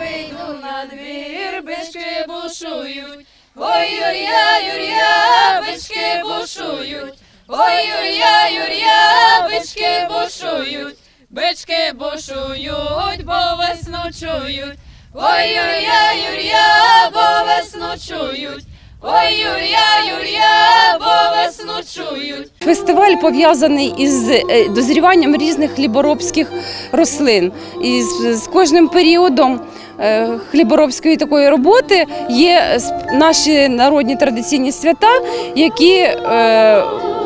вийду на двір, бички бушують. Ой, Юрія, Юрія, бички бушують. Ой, Юрія, Юрія, бички бушують. Бички бушують, бо весну чують. Ой, Юрія, Юрія, бо весну чують. Ой, Юрія, Юрія, бо весну чують. Фестиваль пов'язаний із е, дозріванням різних хліборобських рослин. І з, кожним періодом хліборобської такої роботи є наші народні традиційні свята, які е,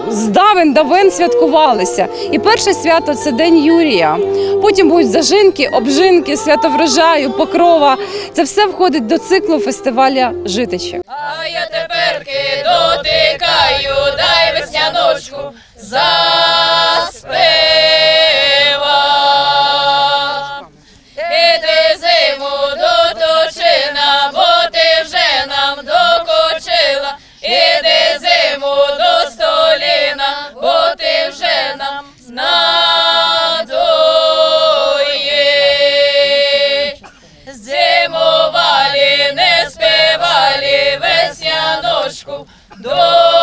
з давен давен святкувалися. І перше свято це День Юрія. Потім будуть зажинки, обжинки, свято врожаю, покрова. Це все входить до циклу фестиваля Житичі. А я теперки дотикаю, дай весняночку заспи. Vasco do